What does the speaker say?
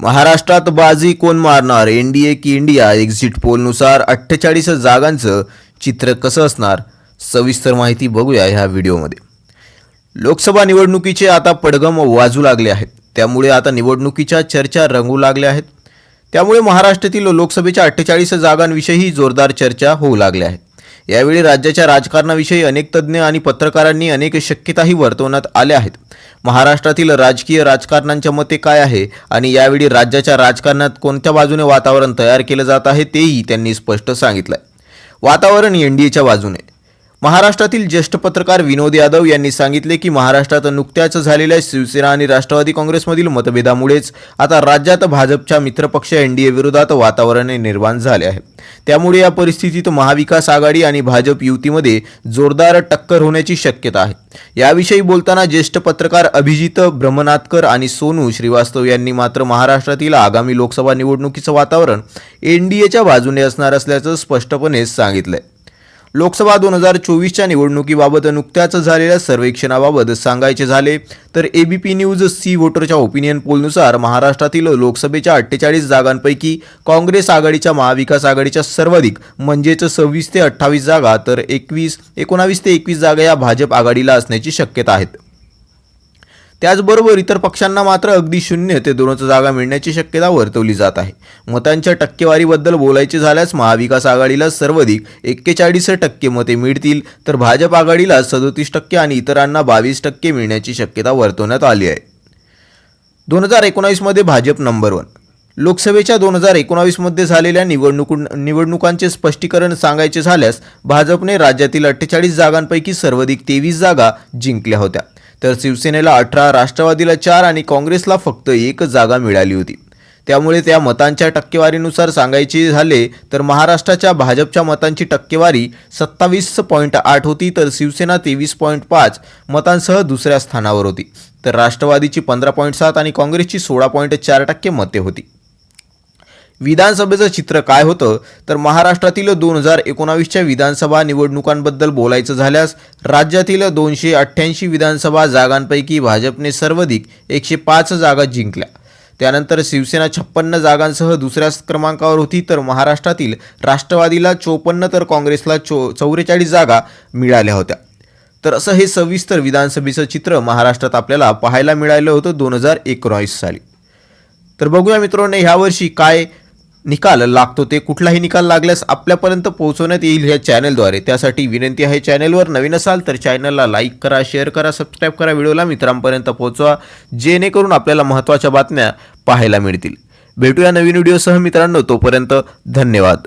महाराष्ट्रात बाजी कोण मारणार? एन डी ए की इंडिया एक्झिट पोलनुसार अठ्ठेचाळीस जागांचं चित्र कसं असणार? सविस्तर माहिती बघूया ह्या व्हिडिओमध्ये. लोकसभा निवडणुकीचे आता पडगम वाजू लागले आहेत. त्यामुळे आता निवडणुकीच्या चर्चा रंगू लागल्या आहेत. त्यामुळे महाराष्ट्रातील लोकसभेच्या अठ्ठेचाळीस जागांविषयी जोरदार चर्चा होऊ लागल्या आहेत. यावेळी राज्याच्या राजकारणाविषयी अनेक तज्ज्ञ आणि पत्रकारांनी अनेक शक्यताही वर्तवण्यात आल्या आहेत. महाराष्ट्रातील राजकीय राजकारणांच्या मते काय आहे आणि यावेळी राज्याच्या राजकारणात कोणत्या बाजूने वातावरण तयार केलं जात आहे तेही त्यांनी स्पष्ट सांगितलंय. वातावरण एनडीएच्या बाजूने. महाराष्ट्रातील ज्येष्ठ पत्रकार विनोद यादव यांनी सांगितले की महाराष्ट्रात नुकत्याच झालेल्या शिवसेना आणि राष्ट्रवादी काँग्रेसमधील मतभेदामुळेच आता राज्यात भाजपच्या मित्रपक्ष एनडीए विरोधात वातावरण निर्माण झाले आहे. त्यामुळे या परिस्थितीत महाविकास आघाडी आणि भाजप युतीमध्ये जोरदार टक्कर होण्याची शक्यता आहे. याविषयी बोलताना ज्येष्ठ पत्रकार अभिजित भ्रमनाथकर आणि सोनू श्रीवास्तव यांनी मात्र महाराष्ट्रातील आगामी लोकसभा निवडणुकीचं वातावरण एनडीएच्या बाजूने असणार असल्याचं स्पष्टपणे सांगितलंय. लोकसभा दोन हजार चोवीसच्या निवडणुकीबाबत नुकत्याच झालेल्या सर्वेक्षणाबाबत सांगायचे झाले तर एबीपी न्यूज सी वोटरच्या ओपिनियन पोलनुसार महाराष्ट्रातील लोकसभेच्या अठ्ठेचाळीस जागांपैकी काँग्रेस आघाडीच्या महाविकास आघाडीच्या सर्वाधिक म्हणजेच सव्वीस ते अठ्ठावीस जागा तर एकवीस एकोणावीस ते एकवीस जागा या भाजप आघाडीला असण्याची शक्यता आहेत. त्याचबरोबर इतर पक्षांना मात्र अगदी शून्य ते दोनच जागा मिळण्याची शक्यता वर्तवली जात आहे. मतांच्या टक्केवारीबद्दल बोलायचे झाल्यास महाविकास आघाडीला सर्वाधिक एक्केचाळीस टक्के मते मिळतील तर भाजप आघाडीला सदोतीस टक्के आणि इतरांना बावीस टक्के मिळण्याची शक्यता वर्तवण्यात आली आहे. दोन हजार एकोणावीसमध्ये भाजप नंबर वन. लोकसभेच्या दोन हजार एकोणावीसमध्ये झालेल्या निवडणूक निवडणुकांचे स्पष्टीकरण सांगायचे झाल्यास भाजपने राज्यातील अठ्ठेचाळीस जागांपैकी सर्वाधिक तेवीस जागा जिंकल्या होत्या. तर शिवसेनेला अठरा राष्ट्रवादीला चार आणि काँग्रेसला फक्त एक जागा मिळाली होती. त्यामुळे त्या मतांच्या टक्केवारीनुसार सांगायचे झाले तर महाराष्ट्राच्या भाजपच्या मतांची टक्केवारी सत्तावीस पॉईंट आठ होती तर शिवसेना तेवीस पॉईंट पाच मतांसह दुसऱ्या स्थानावर होती. तर राष्ट्रवादीची पंधरा पॉईंट सात आणि काँग्रेसची सोळा पॉईंट चार टक्के मते होती. विधानसभेचं चित्र काय होतं? तर महाराष्ट्रातील दोन हजार एकोणावीसच्या विधानसभा निवडणुकांबद्दल बोलायचं झाल्यास राज्यातील दोनशे अठ्ठ्याऐंशी विधानसभा जागांपैकी भाजपने सर्वाधिक एकशे पाच जागा जिंकल्या. त्यानंतर शिवसेना छप्पन्न जागांसह दुसऱ्या क्रमांकावर होती तर महाराष्ट्रातील राष्ट्रवादीला चोपन्न तर काँग्रेसला चो चौवेचाळीस जागा मिळाल्या होत्या. तर असं हे सविस्तर विधानसभेचं चित्र महाराष्ट्रात आपल्याला पाहायला मिळालं होतं दोन हजार एकोणावीस साली. तर बघूया मित्रांनो ह्यावर्षी काय निकाल लागतो ते कुठलाही निकाल लागल्यास आपल्यापर्यंत पोहोचवण्यात येईल ह्या चॅनलद्वारे. त्यासाठी विनंती आहे चॅनलवर नवीन असाल तर चॅनलला लाईक करा शेअर करा सबस्क्राईब करा व्हिडिओला मित्रांपर्यंत पोहोचवा जेणेकरून आपल्याला महत्त्वाच्या बातम्या पाहायला मिळतील. भेटूया नवीन व्हिडिओसह मित्रांनो तोपर्यंत धन्यवाद.